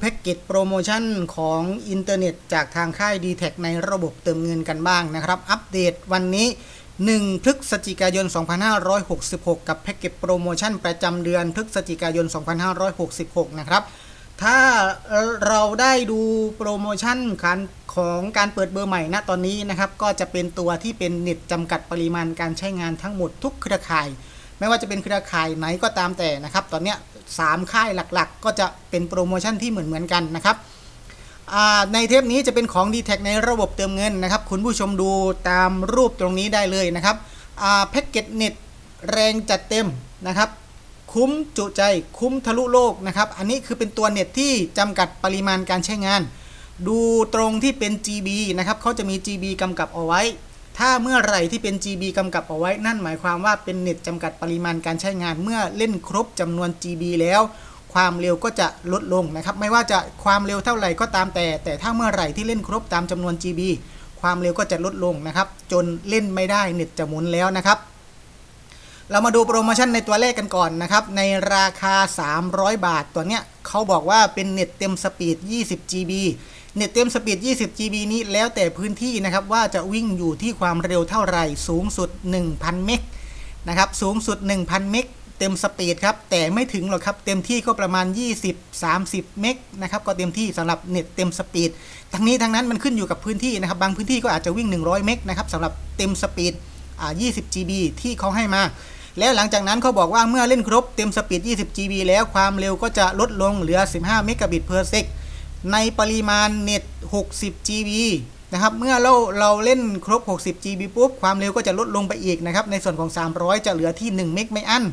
แพ็กเกจโปรโมชั่นของอินเทอร์เน็ตจากทางค่าย d t แทในระบบเติมเงินกันบ้างนะครับ อัปเดตวันนี้ 1 พฤศจิกายน 2566 กับแพ็กเกจโปรโมชั่นประจำเดือนพฤศจิกายน 2566 นะครับ ถ้าเราได้ดูโปรโมชั่นการของการเปิดเบอร์ใหม่ณตอนนี้นะครับ ก็จะเป็นตัวที่เป็นเน็ตจำกัดปริมาณการใช้งานทั้งหมดทุกเครือข่าย ไม่ว่าจะเป็นเครือข่ายไหนก็ตามแต่นะครับ ตอนเนี้ย สามค่ายหลักๆ ก็จะเป็นโปรโมชั่นที่เหมือนๆกันนะครับในเทปนี้จะเป็นของ d t แทในระบบเติมเงินนะครับ คุณผู้ชมดูตามรูปตรงนี้ได้เลยนะครับแพ็กเกจเน็ตแรงจัดเต็มนะครับ คุ้มจุใจคุ้มทะลุโลกนะครับ อันนี้คือเป็นตัวเน็ตที่จำกัดปริมาณการใช้งาน ดูตรงที่เป็น GB นะครับเขาจะมี GB กำกับเอาไว้ ถ้าเมื่อไหร่ที่เป็น GB กำกับเอาไว้นั่นหมายความว่าเป็นเน็ตจำกัดปริมาณการใช้งานเมื่อเล่นครบจำนวน GB แล้วความเร็วก็จะลดลงนะครับ ไม่ว่าจะความเร็วเท่าไหร่ก็ตามแต่ แต่ถ้าเมื่อไหร่ที่เล่นครบตามจำนวน GB ความเร็วก็จะลดลงนะครับ จนเล่นไม่ได้เน็ตจะหมุนแล้วนะครับ เรามาดูโปรโมชั่นในตัวเลขกันก่อนนะครับ ในราคา 300 บาทตัวเนี้ยเขาบอกว่าเป็นเน็ตเต็มสปีด 20 GB เน็ตเต็มสปีด 20 GB นี้แล้วแต่พื้นที่นะครับว่าจะวิ่งอยู่ที่ความเร็วเท่าไหร่สูงสุด 1,000 เมกนะครับสูงสุด 1,000 เมกเต็มสปีดครับแต่ไม่ถึงหรอกครับเต็มที่ก็ประมาณ 20-30 เมกนะครับก็เต็มที่สำหรับเน็ตเต็มสปีดทั้งนี้ทั้งนั้นมันขึ้นอยู่กับพื้นที่นะครับบางพื้นที่ก็อาจจะวิ่ง 100 เมกนะครับสำหรับเต็มสปีดอ่า20 GB ที่เขาให้มา แล้วหลังจากนั้นเขาบอกว่าเมื่อเล่นครบเต็มสปีด20 GB แล้วความเร็วก็จะลดลงเหลือ 15 เมกะบิตเพอร์เซก ในปริมาณเน็ต 60 GB นะครับ เมื่อเราเราเล่นครบ 60 GB ปุ๊บ ความเร็วก็จะลดลงไปอีกนะครับ ในส่วนของ 300 จะเหลือที่ 1 เมกไม่อั้น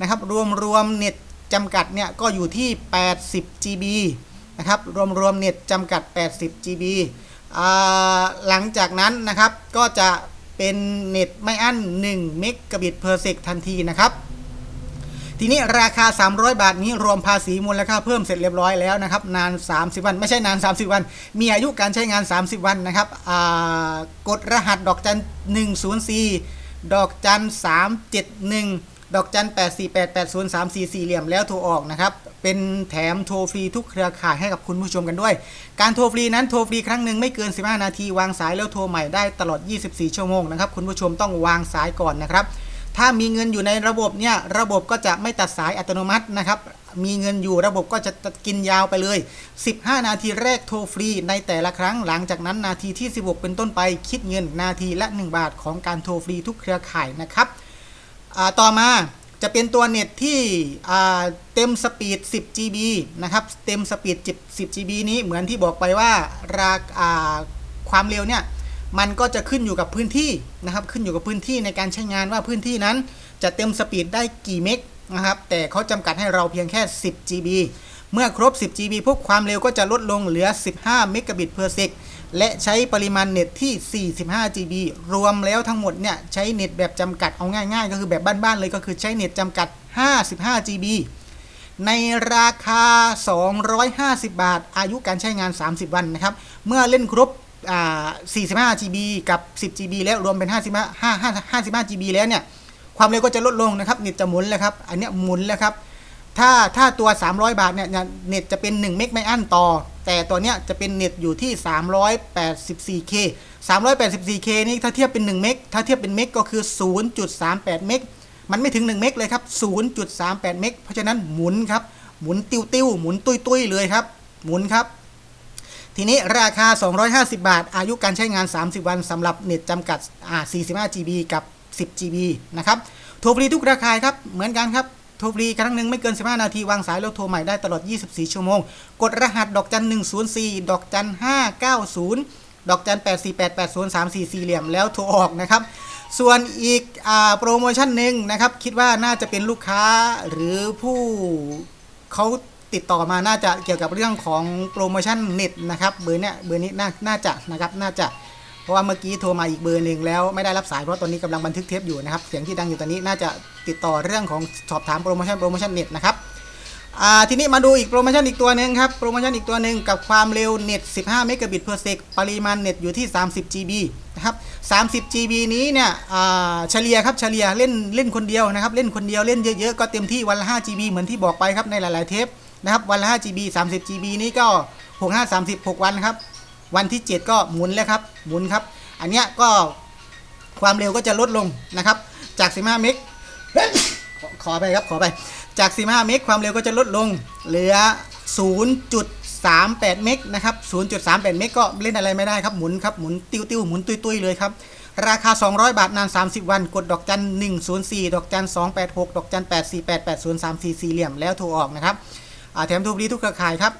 นะครับ รวมรวมเน็ตจำกัดเนี่ยก็อยู่ที่ 80 GB นะครับ รวมรวมเน็ตจำกัด 80 GB หลังจากนั้นนะครับ ก็จะเป็นเน็ตไม่อั้น 1 เมกะบิตเพอร์เซกทันทีนะครับ ทีนี้ราคา 300 บาทนี้รวมภาษีมูลค่าเพิ่มเสร็จเรียบร้อยแล้วนะครับนาน 30 วัน ไม่ใช่นาน 30 วัน มีอายุการใช้งาน 30 วันนะครับกดรหัสดอกจัน 104 ดอกจัน 371 ดอกจัน 8488034 สี่เหลี่ยมแล้วโทรออกนะครับเป็นแถมโทรฟรีทุกเครือข่ายให้กับคุณผู้ชมกันด้วย การโทรฟรีนั้นโทรฟรีครั้งหนึ่งไม่เกิน 15 นาที วางสายแล้วโทรใหม่ได้ตลอด 24 ชั่วโมงนะครับคุณผู้ชมต้องวางสายก่อนนะครับ ถ้ามีเงินอยู่ในระบบเนี่ยระบบก็จะไม่ตัดสายอัตโนมัตินะครับ มีเงินอยู่ระบบก็จะกินยาวไปเลย 15 นาทีแรกโทรฟรี ในแต่ละครั้งหลังจากนั้นนาทีที่ 16 เป็นต้นไปคิดเงินนาทีละ 1 บาทของการโทรฟรีทุกเครือข่ายนะครับต่อมาจะเป็นตัวเน็ตที่เต็มสปีด 10 GB นะครับ เต็มสปีด 10 GB นี้เหมือนที่บอกไปว่าราความเร็วเนี่ย มันก็จะขึ้นอยู่กับพื้นที่นะครับขึ้นอยู่กับพื้นที่ในการใช้งานว่าพื้นที่นั้นจะเต็มสปีดได้กี่เมกนะครับแต่เขาจำกัดให้เราเพียงแค่ 10 GB เมื่อครบ 10 GB พวกความเร็วก็จะลดลงเหลือ 15 เมกะบิตเพอร์เซกและใช้ปริมาณเน็ตที่ 45 GB รวมแล้วทั้งหมดเนี่ยใช้เน็ตแบบจำกัดเอาง่ายๆ ก็คือแบบบ้านๆเลยก็คือใช้เน็ตจำกัด 55 GB ในราคา 250 บาท อายุการใช้งาน 30 วันนะครับ เมื่อเล่นครบ 45 GB กับ 10 GB แล้วรวมเป็น 55 5 55 GB แล้วเนี่ยความเร็วก็จะลดลงนะครับเน็ตจะหมุนแล้วครับอันเนี้ยหมุนแล้วครับถ้าถ้าตัว 300 บาทเนี่ยเน็ตจะเป็น 1 เมกไม่อั้นต่อ แต่ตัวเนี้ยจะเป็นเน็ตอยู่ที่ 384K 384K นี่ถ้าเทียบเป็น 1 เมกถ้าเทียบเป็นเมกก็คือ 0.38 เมกมันไม่ถึง 1 เมกเลยครับ 0.38 เมกเพราะฉะนั้นหมุนครับหมุนติ้วติ้วหมุนตุ้ยตุ้ยเลยครับหมุนครับ ทีนี้ราคา 250 บาท อายุการใช้งาน 30 วันสำหรับเน็ตจำกัด 45 GB กับ 10 GB นะครับ โทรฟรีทุกราคาครับ เหมือนกันครับ โทรฟรีครั้งหนึ่งไม่เกิน 15 นาที วางสายแล้วโทรใหม่ได้ตลอด 24 ชั่วโมง กดรหัสดอกจัน 104 ดอกจัน 590 ดอกจัน 8488034 สี่เหลี่ยมแล้วโทรออกนะครับ ส่วนอีกอโปรโมชั่นหนึ่งนะครับ คิดว่าน่าจะเป็นลูกค้าหรือผู้เขา ติดต่อมาน่าจะเกี่ยวกับเรื่องของโปรโมชั่นเน็ตนะครับเบอร์เนี้ยเบอร์นี้น่าน่าจะนะครับน่าจะเพราะว่าเมื่อกี้โทรมาอีกเบอร์หนึ่งแล้วไม่ได้รับสายเพราะตอนนี้กำลังบันทึกเทปอยู่นะครับเสียงที่ดังอยู่ตอนนี้น่าจะติดต่อเรื่องของสอบถามโปรโมชั่นโปรโมชั่นเน็ตนะครับอ่าทีนี้มาดูอีกโปรโมชั่นอีกตัวหนึ่งครับโปรโมชั่นอีกตัวหนึ่งกับความเร็วเน็ต 15 เมกะบิตเพอร์เซกปริมาณเน็ตอยู่ที่ 30 GB นะครับ30 GB นี้เนี่ยเฉลี่ยครับเฉลี่ยเล่นเล่นคนเดียวนะครับ เล่นคนเดียวเล่นเยอะๆ ก็เต็มที่วันละ5 GB เหมือนที่บอกไปครับในหลายๆเทป นะครับวันละ 5 GB 30 GB นี้ก็ 65 30 6 วันครับ วันที่ 7 ก็หมุนแล้วครับหมุนครับ อันเนี้ยก็ความเร็วก็จะลดลงนะครับ จาก 15 เมกขอไปครับขอไปจาก 15 เมกความเร็วก็จะลดลง เหลือ 0.38 เมกนะครับ 0.38 เมกก็เล่นอะไรไม่ได้ครับหมุนครับหมุนติ้วติ้วหมุนตุยตุยเลยครับ ราคา 200 บาทนาน 30 วัน กดดอกจัน 104 ดอกจัน 286 ดอกจัน 848 803สี่เหลี่ยมแล้วโทรออกนะครับ แถมทรฟรีทุกเครือข่ายครับ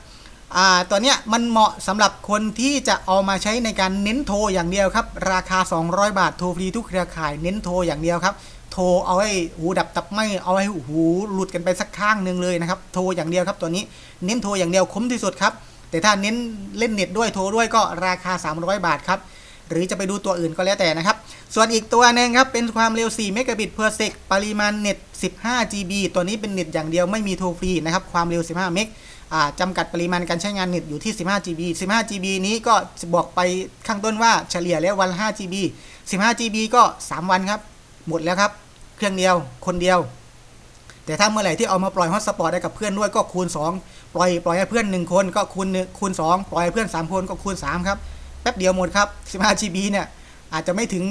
อ่าตัวเนี้ยมันเหมาะสำหรับคนที่จะเอามาใช้ในการเน้นโทรอย่างเดียวครับ ราคา 200 บาทโทรฟรีทุกเครือข่ายเน้นโทรอย่างเดียวครับ โทรเอาให้หูดับตับไม่เอาให้หูหลุดกันไปสักข้างหนึ่งเลยนะครับโทรอย่างเดียวครับตัวนี้เน้นโทรอย่างเดียวคุ้มที่สุดครับแต่ถ้าเน้นเล่นเน็ตด้วยโทรด้วยก็ราคา 300 บาทครับหรือจะไปดูตัวอื่นก็แล้วแต่นะครับ ส่วนอีกตัวหนึ่งครับเป็นความเร็ว 4 เมกะบิต per sec ปริมาณเน็ต 15 GB ตัวนี้เป็นเน็ตอย่างเดียวไม่มีโทรฟรีนะครับ ความเร็ว 15 เมกจำกัดปริมาณการใช้งานเน็ตอยู่ที่ 15 GB 15 GB นี้ก็บอกไปข้างต้นว่าเฉลี่ยแล้ววัน 5 GB 15 GB ก็ 3 วันครับ หมดแล้วครับ เครื่องเดียว คนเดียว แต่ถ้าเมื่อไหร่ที่เอามาปล่อยฮอตสปอตได้กับเพื่อนด้วยก็คูณ 2 ปล่อยปล่อยให้เพื่อน 1 คนก็คูณหนึ่งคูณ 2 ปล่อยให้เพื่อน 3 คนก็คูณ 3 ครับ แป๊บเดียวหมดครับ 15 GB เนี่ยอาจจะไม่ถึง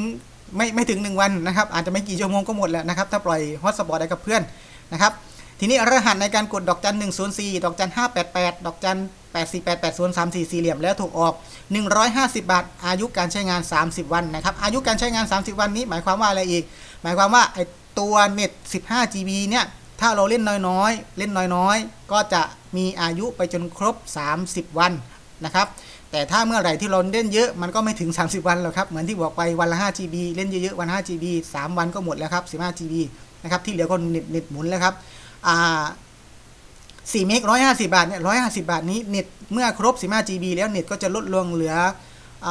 ไม่ไม่ถึง 1 วันนะครับ อาจจะไม่กี่ชั่วโมงก็หมดแล้วนะครับ ถ้าปล่อยฮอตสปอตได้กับเพื่อนนะครับ ทีนี้รหัสในการกดดอกจัน 104 ดอกจัน 588 ดอกจัน 848 803 4 สี่เหลี่ยมแล้วถูกออก 150 บาท อายุการใช้งาน 30 วันนะครับ อายุการใช้งาน 30 วันนี้หมายความว่าอะไรอีก หมายความว่าไอตัวเน็ต 15 GB เนี่ยถ้าเราเล่นน้อยๆ เล่นน้อยๆ ก็จะมีอายุไปจนครบ 30 วันนะครับ แต่ถ้าเมื่อไหร่ที่เราเล่นเยอะมันก็ไม่ถึง 30 วันหรอกครับ เหมือนที่บอกไปวันละ 5 GB เล่นเยอะๆ วัน 5 GB 3 วันก็หมดแล้วครับ 15 GB นะครับ ที่เหลือก็เน็ตเน็ตหมุนแล้วครับ อ่า4เมก150 บาทเนี่ย150 บาทนี้เน็ตเมื่อครบ 15 GB แล้วเน็ตก็จะลดลงเหลืออ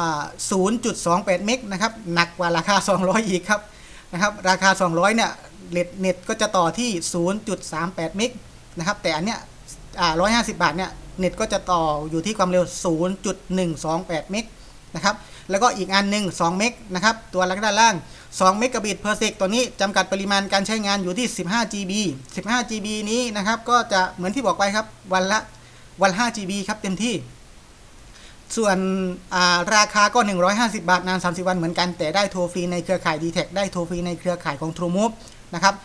0.28 เมกนะครับ หนักกว่าราคา 200 อีกครับ นะครับ ราคา 200 เนี่ย เน็ตเน็ตก็จะต่อที่ 0.38 เมกนะครับ แต่อันเนี้ย อ่า150 บาทเนี่ยเน็ตก็จะต่ออยู่ที่ความเร็ว 0.128 เมกนะครับแล้วก็อีกอันหนึ่ง2เมกนะครับตัวลักด้านล่าง 2 เมกะบิต per sec ตัวนี้จำกัดปริมาณการใช้งานอยู่ที่ 15 GB 15 GB นี้นะครับก็จะเหมือนที่บอกไปครับวันละวัน 5 GB ครับเต็มที่ ส่วนราคาก็ 150 บาทนาน 30 วันเหมือนกัน แต่ได้โทรฟรีในเครือข่าย d t แทได้โทรฟรีในเครือข่ายของ TrueMove นะครับ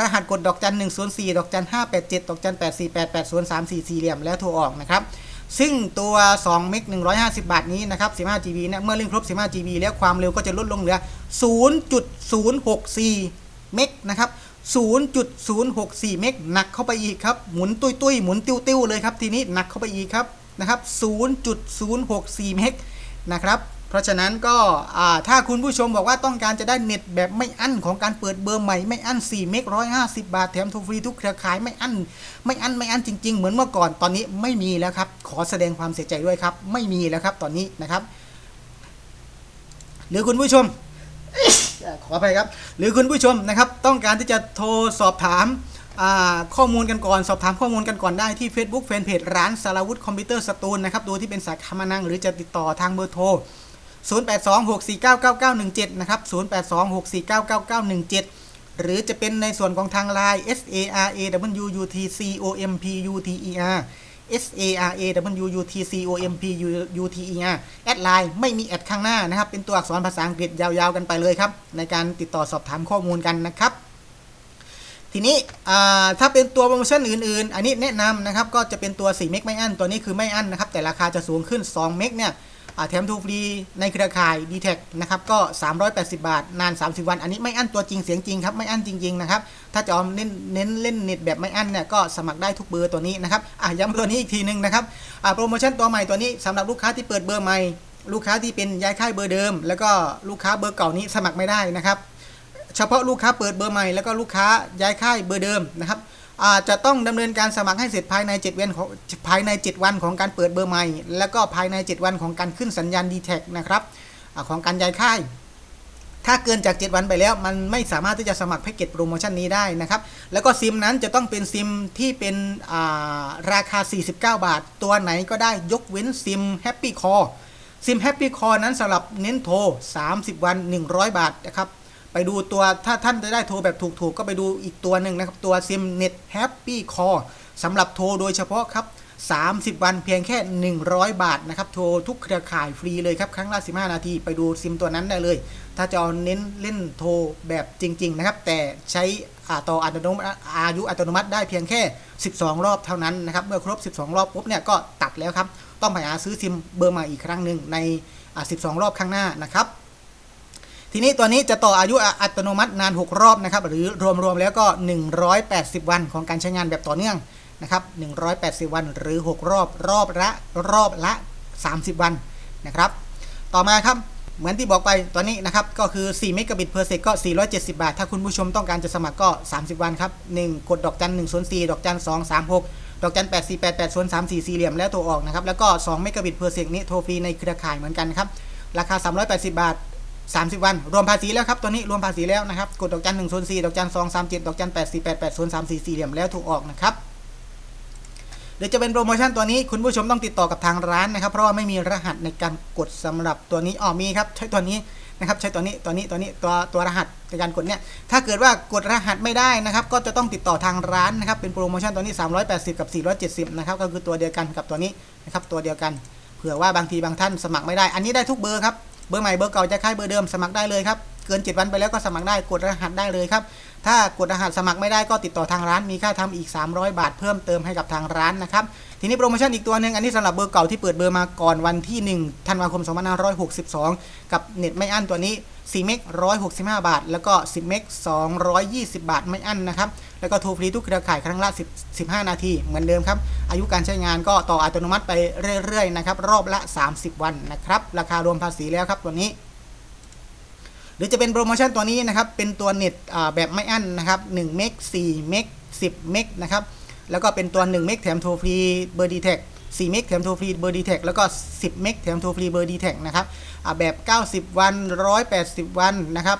รหัสกดดอกจัน104ดอกจัน587ดอกจัน848 803 4สี่เหลี่ยมแล้วโทรออกนะครับซึ่งตัว2เมก150 บาทนี้นะครับ15 GB เนี่ยเมื่อเล่นครบ15 GB แล้วความเร็วก็จะลดลงเหลือ 0.064 เมกนะครับ 0.064 เมกหนักเข้าไปอีกครับ หมุนตุ้ยตุ้ยหมุนติ้วติ้วเลยครับ ทีนี้หนักเข้าไปอีกครับนะครับ 0.064 เมกนะครับ ราะฉะนั้นก็ถ้าคุณผู้ชมบอกว่าต้องการจะได้เน็ตแบบไม่อั้นของการเปิดเบอร์ใหม่ไม่อั้น4เมก150บาทแถมโทรฟรีทุกเครือข่ายไม่อั้น ไม่อั้นไม่อั้นจริง ๆ เหมือนเมื่อก่อนตอนนี้ไม่มีแล้วครับ ขอแสดงความเสียใจด้วยครับ ไม่มีแล้วครับตอนนี้นะครับ หรือคุณผู้ชม ขออภัยครับ หรือคุณผู้ชมนะครับ ต้องการที่จะโทรสอบถามข้อมูลกันก่อน สอบถามข้อมูลกันก่อนได้ที่ Facebook Fanpage ร้านสารวุฒิคอมพิวเตอร์สตูลนะครับ ดูที่เป็นสาขามานังหรือจะติดต่อทางเบอร์โทร 0826499917 นะครับ 0826499917 หรือจะเป็นในส่วนของทาง Line S A R A W U T C O M P U T E R S A R A W U T C O M P U T E R แอดไลน์ไม่มีแอดข้างหน้านะครับ เป็นตัวอักษรภาษาอังกฤษยาวๆกันไปเลยครับ ในการติดต่อสอบถามข้อมูลกันนะครับ ทีนี้ถ้าเป็นตัวโปรโมชั่นอื่นๆ อันนี้แนะนำนะครับ ก็จะเป็นตัว 4 เมกไม่อั้น ตัวนี้คือไม่อั้นนะครับ แต่ราคาจะสูงขึ้น 2 เมกเนี่ย แถมทูฟรีในเครือข่าย d t แทนะครับก็ 380 บาท นาน 30 วัน อันนี้ไม่อั้นตัวจริงเสียงจริงครับไม่อั้นจริงๆนะครับถ้าจะเน้นเน้นเล่นเน็ตแบบไม่อั้นเนี่ยก็สมัครได้ทุกเบอร์ตัวนี้นะครับอะย้ำตัวนี้อีกทีหนึ่งนะครับโปรโมชั่นตัวใหม่ตัวนี้สำหรับลูกค้าที่เปิดเบอร์ใหม่ลูกค้าที่เป็นย้ายค่ายเบอร์เดิม แล้วก็ลูกค้าเบอร์เก่านี้สมัครไม่ได้นะครับ เฉพาะลูกค้าเปิดเบอร์ใหม่แล้วก็ลูกค้าย้ายค่ายเบอร์เดิมนะครับ จจะต้องดำเนินการสมัครให้เสร็จภายใน7วันของภายใน 7 วันของการเปิดเบอร์ใหม่ แล้วก็ภายใน 7 วันของการขึ้นสัญญาณ d t แทนะครับอของการย้ายค่าย ถ้าเกินจาก 7 วันไปแล้ว มันไม่สามารถที่จะสมัครแพ็กเกจโปรโมชั่นนี้ได้นะครับ แล้วก็ซิมนั้นจะต้องเป็นซิมที่เป็นราคา 49 บาท ตัวไหนก็ได้ยกเว้นซิม Happy Call ซิม Happy Call นั้นสำหรับเน้นโทร 30 วัน 100 บาทนะครับ ไปดูตัวถ้าท่านจะได้โทรแบบถูกๆ ก็ไปดูอีกตัวหนึ่งนะครับ ตัว SIM Net Happy Call สำหรับโทรโดยเฉพาะครับ 30 วันเพียงแค่ 100 บาทนะครับ โทรทุกเครือข่ายฟรีเลยครับ ครั้งละ 15 นาที ไปดูซิมตัวนั้นได้เลย ถ้าจะเอาเน้นเล่นโทรแบบจริง ๆ นะครับ แต่ใช้อ่าต่ออัตโนมัติอายุอัตโนมัติได้เพียงแค่ 12 รอบเท่านั้นนะครับ เมื่อครบ 12 รอบปุ๊บเนี่ยก็ตัดแล้วครับ ต้องไปหาซื้อซิมเบอร์ใหม่อีกครั้งหนึ่งในอ่า12 รอบข้างหน้านะครับ ทีนี้ตัวนี้จะต่ออายุอัตโนมัตินาน 6 รอบนะครับ หรือรวมๆแล้วก็ 180 วันของการใช้งานแบบต่อเนื่องนะครับ 180 วันหรือ 6 รอบรอบละรอบละ 30 วันนะครับ ต่อมาครับเหมือนที่บอกไปตัวนี้นะครับก็คือ 4 เมกะบิตเพอร์เซกก็ 470 บาท ถ้าคุณผู้ชมต้องการจะสมัครก็ 30 วันครับ 1 กดดอกจัน1 0 4 ดอกจัน2 3 6 ดอกจัน8 4 8 8 0 3 4 สี่เหลี่ยมแล้วตัวออกนะครับ แล้วก็ 2 เมกะบิตเพอร์เซกนี้โทรฟรีในเครือข่ายเหมือนกันครับ ราคา 380 บาท 30 วัน รวมภาษีแล้วครับ ตัวนี้รวมภาษีแล้วนะครับ กดดอกจัน1 0 4ดอกจัน2 3 7ดอกจัน8 4 8 8 0 3 4สี่เหลี่ยมแล้วถูกออกนะครับเดี๋ยวจะเป็นโปรโมชั่นตัวนี้คุณผู้ชมต้องติดต่อกับทางร้านนะครับ เพราะว่าไม่มีรหัสในการกดสำหรับตัวนี้อ๋อมีครับ ใช้ตัวนี้นะครับ ใช้ตัวนี้ตัวนี้ตัวนี้ตัวตัวรหัสในการกดเนี่ยถ้าเกิดว่ากดรหัสไม่ได้นะครับ ก็จะต้องติดต่อทางร้านนะครับ เป็นโปรโมชั่นตัวนี้ 380 กับ 470 นะครับก็คือตัวเดียวกันกับตัวนี้นะครับตัวเดียวกัน เผื่อว่าบางทีบางท่านสมัครไม่ได้ อันนี้ได้ทุกเบอร์ครับ เบอร์ใหม่เบอร์เก่าจะคล้ายเบอร์เดิมสมัครได้เลยครับ เกิน 7 วันไปแล้วก็สมัครได้กดรหัสได้เลยครับ ถ้ากดรหัสสมัครไม่ได้ก็ติดต่อทางร้านมีค่าทำอีก 300 บาทเพิ่มเติมให้กับทางร้านนะครับทีนี้โปรโมชั่นอีกตัวหนึ่งอันนี้สำหรับเบอร์เก่าที่เปิดเบอร์มาก่อนวันที่ 1 ธันวาคม 2562 กับเน็ตไม่อั้นตัวนี้4เมก165 บาท แล้วก็ 10 เมก220 บาทไม่อั้นนะครับ แล้วก็โทรฟรีทุกเครือข่ายครั้งละ10 15 นาที เหมือนเดิมครับ อายุการใช้งานก็ต่ออัตโนมัติไปเรื่อยๆนะครับ รอบละ 30 วันนะครับ ราคารวมภาษีแล้วครับตัวนี้ หรือจะเป็นโปรโมชั่นตัวนี้นะครับ เป็นตัวเน็ตแบบไม่อั้นนะครับ1เมก4เมก10เมกนะครับ แล้วก็เป็นตัว1เมกแถมโทรฟรีเบอร์ดีเทค4เมกแถมโทรฟรีเบอร์ดีเทคแล้วก็ 10 เมกแถมโทรฟรีเบอร์ดีเทคนะครับอ่าแบบ 90 วัน 180 วันนะครับ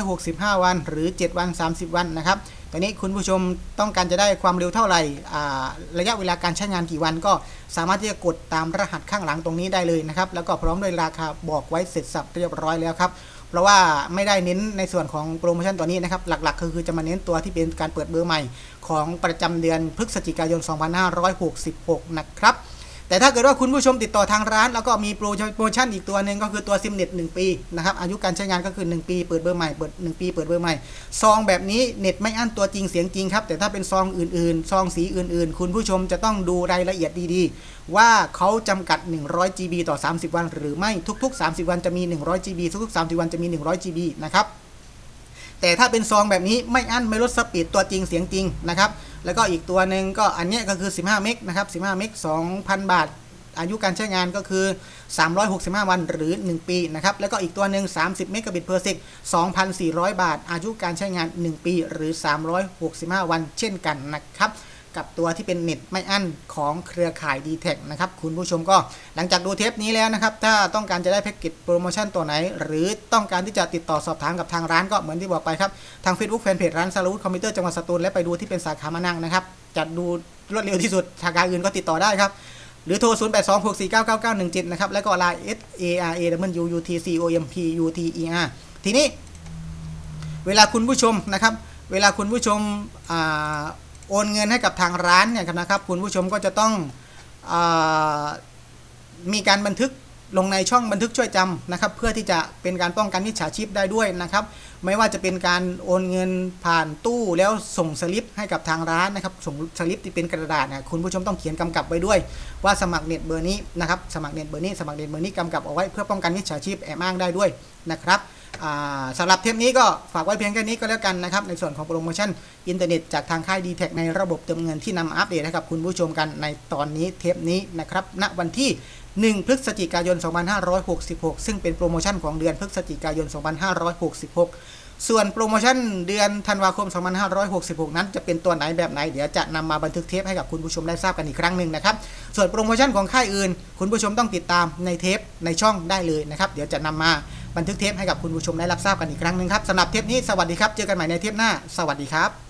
365 วัน หรือ 7 วัน 30 วันนะครับตัวนี้คุณผู้ชมต้องการจะได้ความเร็วเท่าไหร่ระยะเวลาการใช้งานกี่วันก็สามารถที่จะกดตามรหัสข้างหลังตรงนี้ได้เลยนะครับ แล้วก็พร้อมด้วยราคาบอกไว้เสร็จสับเรียบร้อยแล้วครับ เพราะว่าไม่ได้เน้นในส่วนของโปรโมชั่นตัวนี้นะครับ หลักๆ คือจะมาเน้นตัวที่เป็นการเปิดเบอร์ใหม่ ของประจำเดือนพฤศจิกายน 2566 นะครับ แต่ถ้าเกิดว่าคุณผู้ชมติดต่อทางร้าน แล้วก็มีโปรโมชั่นอีกตัวหนึ่งก็คือตัวซิมเน็ต1ปีนะครับอายุการใช้งานก็คือ 1 ปีเปิดเบอร์ใหม่เปิด 1 ปีเปิดเบอร์ใหม่ซองแบบนี้เน็ตไม่อั้นตัวจริงเสียงจริงครับแต่ถ้าเป็นซองอื่นๆ ซองสีอื่นๆ คุณผู้ชมจะต้องดูรายละเอียดดีๆ ว่าเขาจำกัด 100 GB ต่อ 30 วัน หรือไม่ทุก ๆ 30 วันจะมี 100 GB ทุกๆ 30 วันจะมี 100 GB นะครับแต่ถ้าเป็นซองแบบนี้ไม่อั้นไม่ลดสปีดตัวจริงเสียงจริงนะครับ แล้วก็อีกตัวหนึ่งก็อันนี้ก็คือ 15 เมกนะครับ 15 เมก 2,000 บาท อายุการใช้งานก็คือ 365 วันหรือ 1 ปีนะครับ แล้วก็อีกตัวหนึ่ง 30 เมกะบิตเพอร์เซก2,400 บาท อายุการใช้งาน 1 ปีหรือ 365 วันเช่นกันนะครับ กับตัวที่เป็นเน็ตไม่อั้นของเครือข่าย d t แทนะครับ คุณผู้ชมก็หลังจากดูเทปนี้แล้วนะครับ ถ้าต้องการจะได้แพ็กเกจโปรโมชั่นตัวไหน หรือต้องการที่จะติดต่อสอบถามกับทางร้านก็เหมือนที่บอกไปครับ ทาง Facebook Fanpage ร้านสารุตคอมพิวเตอร์จังหวัดสตูลและไปดูที่เป็นสาขามานั่งนะครับจะดูรวดเร็วที่สุดสาขาอื่นก็ติดต่อได้ครับหรือโทร 0 8 2 6 4 9 9 9 1 7 นะครับ แล้วก็ Line S A R A W U T C O M P U T E R ทีนี้ เวลาคุณผู้ชมนะครับ เวลาคุณผู้ชมอ่า อนเงินให้กับทางร้านเนี่ยนะครับคุณผู้ชมก็จะต้องอมีการบันทึกลงในช่องบันทึกช่วยจำนะครับ เพื่อที่จะเป็นการป้องกันมิจฉาชีพได้ด้วยนะครับ ไม่ว่าจะเป็นการโอนเงินผ่านตู้แล้วส่งสลิปให้กับทางร้านนะครับ ส่งสลิปที่เป็นกระดาษเนี่ยคุณผู้ชมต้องเขียนกำกับไว้ด้วย ว่าสมัครเน็ตเบอร์นี้นะครับสมัครเน็ตเบอร์นี้สมัครเน็ตเบอร์นี้กำกับเอาไว้เพื่อป้องกันมิจฉาชีพแอบอ้างได้ด้วยนะครับ สำหรับเทปนี้ก็ฝากไว้เพียงแค่นี้ก็แล้วกันนะครับ ในส่วนของโปรโมชั่นอินเทอร์เน็ตจากทางค่าย d t แทในระบบเติมเงินที่นำมาอัปเดตให้กับคุณผู้ชมกันในตอนนี้เทปนี้นะครับณวันที่ 1 พฤศจิกายน 2566 ซึ่งเป็นโปรโมชั่นของเดือนพฤศจิกายน 2566 ส่วนโปรโมชั่นเดือนธันวาคม 2566 นั้นจะเป็นตัวไหนแบบไหน เดี๋ยวจะนำมาบันทึกเทปให้กับคุณผู้ชมได้ทราบกันอีกครั้งหนึ่งนะครับ ส่วนโปรโมชั่นของค่ายอื่น คุณผู้ชมต้องติดตามในเทปในช่องได้เลยนะครับ เดี๋ยวจะนำมา บันทึกเทปให้กับคุณผู้ชมได้รับทราบกันอีกครั้งหนึ่งครับสำหรับเทปนี้สวัสดีครับ เจอกันใหม่ในเทปหน้า สวัสดีครับ